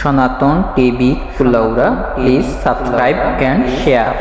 সনাতন TV Kulaura please subscribe and share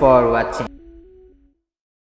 for watching